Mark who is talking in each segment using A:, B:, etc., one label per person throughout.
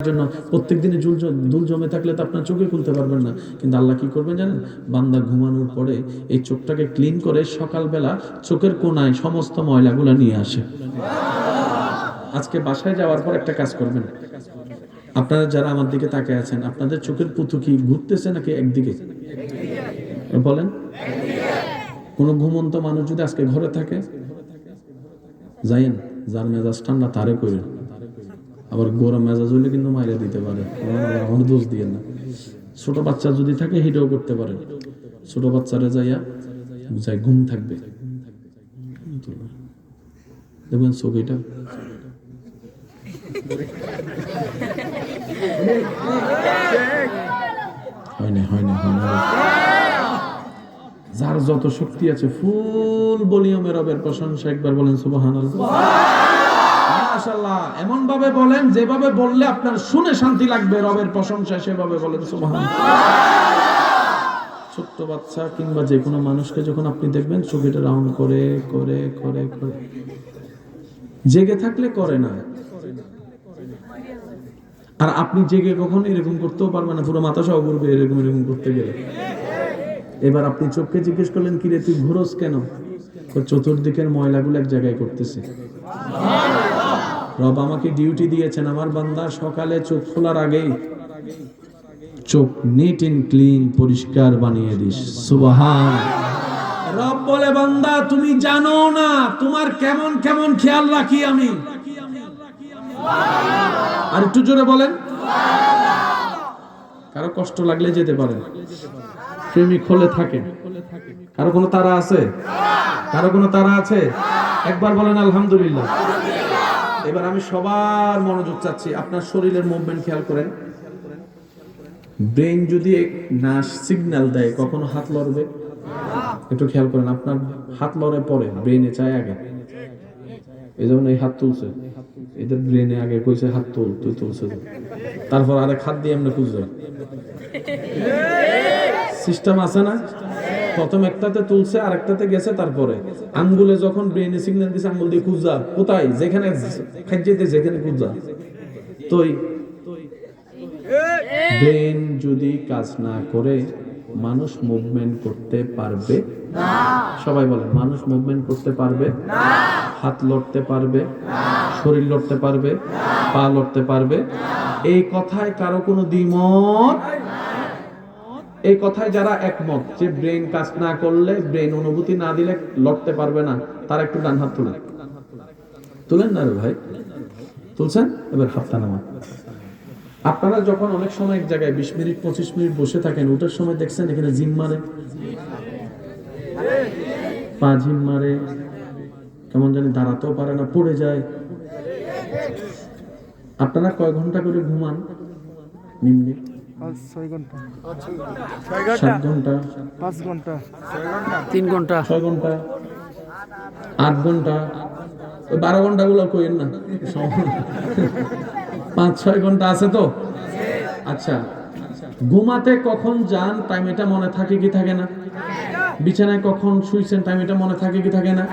A: জন্য প্রত্যেক দিনে জুল দুল জমে থাকলে তো আপনার চোখে খুলতে পারবেন না। কিন্তু আল্লাহ কি করবেন জানেন? বান্দা ঘুমানোর পরে এই চোখটাকে ক্লিন করে সকালবেলা চোখের কোনায় সমস্ত ময়লাগুলো নিয়ে আসে। আজকে বাসায় যাওয়ার পর একটা কাজ করবেন। আপনারা যারা আমার দিকে তাকিয়ে আছেন, আপনাদের চোখের পুতু কি ঘুরতেছে নাকি একদিকে? বলেন। কোন ঘুমন্ত মানুষ যদি আজকে ঘরে থাকে, যাইয়েন, যার মেজাজ ঠান্ডা তারে করেন আবার গরম মেজাজ হইলে কিন্তু মাইরে দিতে পারে। আমার দোষ দিয়ে না। ছোট বাচ্চা যদি থাকে, হিটেও করতে পারে। ছোট বাচ্চারা যাইয়া যাই ঘুম থাকবে। দেখবেন ছবিটা হয় না হয় না হয় যার যত শক্তি আছে, ফুল বলিয়মে রবের প্রশংসা একবার বলেন, সুবহানাল্লাহ। মাশাআল্লাহ এমন ভাবে বলেন, যেভাবে বললে আপনার শুনে শান্তি লাগবে, রবের প্রশংসা সেভাবে বলেন ছোট্ট বাচ্চা কিংবা যে কোনো মানুষকে যখন আপনি দেখবেন চোখেটা রাউন্ড করে করে করে করে। জেগে থাকলে করে না। আর আপনি জেগে কখনো এরকম করতেও পারবেন না, পুরো মাথা সহ ঘুরবে এরকম এরকম করতে গেলে। এবার আপনি চোখকে জিজ্ঞেস করলেন কি রে তুই ঘুরোস কেন? চতুর্দিকের ময়লাগুলো এক জায়গায় করতেছে। রব আমাকে ডিউটি দিয়েছেন। আমার বান্দা সকালে চোখ খোলার আগেই চোখ নিট এন্ড ক্লিন পরিষ্কার বানিয়ে দিস। সুবহান। রব বলে, বান্দা, তুমি জানো না, তোমার কেমন কেমন খেয়াল রাখি আমি। আর একটু জোরে বলেন। কারও কষ্ট লাগলে যেতে পারেন প্রেমিক হলে থাকে। কারও কোনো তারা আছে? কারও কোনো তারা আছে? একবার বলেন, আলহামদুলিল্লাহ। এবার আমি সবার মনোযোগ চাচ্ছি, আপনার শরীরের মুভমেন্ট খেয়াল করেন। ব্রেন যদি না সিগন্যাল দেয়, কখনো হাত লড়বে? একটু খেয়াল করেন, আপনার হাত লড়ে পরে ব্রেনে চায় আগে। এই যেমন এই হাত তুলছে, এদের ব্রেনে আগে কইছে, হাত তুল, তুই তুলছে তারপর আরেক হাত দিয়ে এমনি খুঁজছে সিস্টেম আছে না? প্রথম একটাতে তুলছে আরেকটাতে গেছে তারপরে। আঙ্গুলে যখন ব্রেনে সিগন্যাল দিছে আঙ্গুল দিয়ে খুঁজা কোথায়? যেখানে খাইতে যেখানে খুঁজা তোই ব্রেন যদি কাজ না করে মানুষ মুভমেন্ট করতে পারবে? সবাই বলে মানুষ মুভমেন্ট করতে পারবে? হাত লড়তে পারবে? শরীর লড়তে পারবে? পা লড়তে পারবে? এই কথায় কারও কোনো দ্বিমত এই কথায় যারা একমত যে ব্রেন কাজ না করলে ব্রেন অনুভূতি না দিলে লড়তে পারবে না, তার একটু ডান হাত তুলেন। তুলেন না রে ভাই? তুলছেন? এবার হাতটা নামা আপনারা যখন অনেক সময় এক জায়গায় বিশ মিনিট, পঁচিশ মিনিট বসে থাকেন ওটার সময় দেখছেন এখানে জিম মারে? পা জিম মারে। কেমন জানি দাঁড়াতেও পারে না, পড়ে যায়। আপনারা কয় ঘণ্টা করে ঘুমান? নিম্নে।
B: পাঁচ ছয় ঘণ্টা।
A: সাত ঘণ্টা?
B: পাঁচ ঘণ্টা।
C: তিন ঘণ্টা।
A: ছয় ঘণ্টা। আট ঘণ্টা। বারো ঘণ্টা গুলো কইেন না পাঁচ ছয় ঘণ্টা আছে তো? আচ্ছা। ঘুমাতে কখন যান টাইম এটা মনে থাকে কি থাকে না? বিছানায় কখন শুইছেন টাইম এটা মনে থাকে কি থাকে না?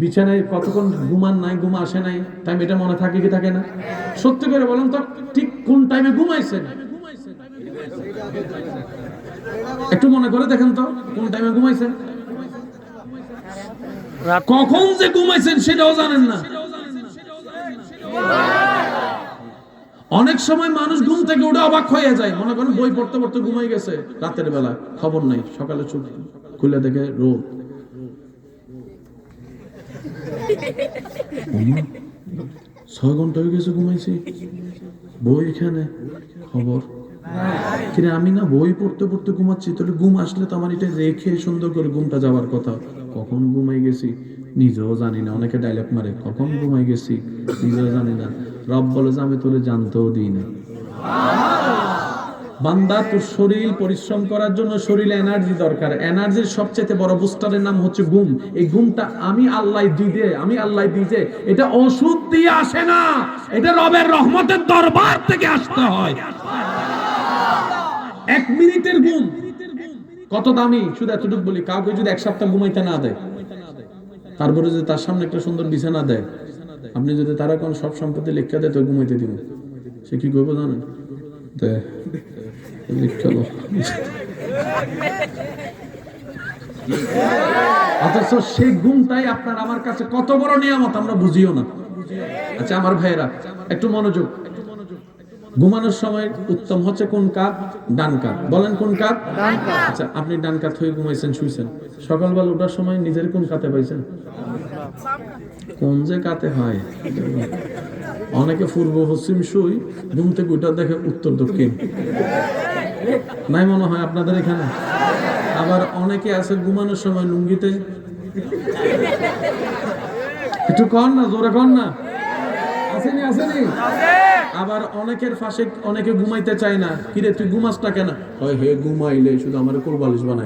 A: বিছানায় কতক্ষণ ঘুমান নাই ঘুম আসে নাই টাইম এটা মনে থাকে কি থাকে না? সত্যি করে বলুন তো ঠিক কোন টাইমে ঘুমাইছেন? একটু মনে করে দেখেন তো, কোন টাইমে ঘুমাইছেন? কখন যে ঘুমাইছেন সেটাও জানেন না। অনেক সময় মানুষ ঘুম থেকে উঠে অবাক হয়ে যায়। মনে করেন বই পড়তে পড়তে ঘুমাই গেছে রাতের বেলা, খবর নাই, সকালে চোখ খুলে দেখে রোদ। ছয় ঘণ্টা হয়ে গেছে ঘুমাইছি। বই এখানে, খবর। কিরে আমি না বই পড়তে পড়তে ঘুমাচ্ছি, তাহলে ঘুম আসলে তো আমার এটা রেখে সুন্দর করে ঘুমটা যাওয়ার কথা। কখন ঘুমাই গেছি? নিজেও জানি না, অনেকে ডায়লগ মারে, কখন ঘুমাই গেছি? নিজেও জানি না। রব বলে যে, আমি তোলে জানতেও দিই না। বান্দা, তোর শরীর পরিশ্রম করার জন্য শরীরে এনার্জি দরকার। এনার্জির সবচেয়ে বড় বুস্টারের নাম হচ্ছে ঘুম। এই ঘুমটা আমি আল্লাহ দিদে আমি আল্লাহ দিদে এটা ওষুধ দিয়ে আসে না, এটা রবের রহমতের দরবার থেকে আসতে হয়। এক মিনিটের ঘুম। কত দামি? শুধু এতটুকু বলি, কাউকে যদি এক সপ্তাহ ঘুমাইতে না দেয়, তারপরে যদি তার সামনে একটা সুন্দর বিছানা দেয়, আপনি যদি তারা কোন সব সম্পত্তি লিখে দেয়, তো ঘুমাইতে দিব। সে কি করব জানেন? অথচ সেই গুণটাই আপনার আমার কাছে কত বড় নিয়ামত, আমরা বুঝিও না। আচ্ছা আমার ভাইয়েরা, একটু মনোযোগ। ঘুমানোর সময় উত্তম হচ্ছে কোন কাপ ডান কাপ বলেন কোন কাপ আচ্ছা আপনি ডান কাত হয়ে ঘুমাইছেন শুইছেন। সকালবেলা ওঠার সময় নিজের কোন কাতে পাইছেন? কোন যে কাতে হয়? অনেকে পূর্ব পশ্চিম শুই ঘুম থেকে উঠা দেখে উত্তর দক্ষিণ। নাই মনে হয় আপনাদের এখানে? আবার অনেকে আছে ঘুমানোর সময় লুঙ্গিতে। একটু কর না জোরে কর না। আসেনি আসেনি? আবার অনেকের ফাঁসে অনেকে ঘুমাইতে চায় না। কিরে, তুই ঘুমাসটা কেন? হয়, হে, ঘুমাইলে শুধু আমার কোরবালিশ বানাই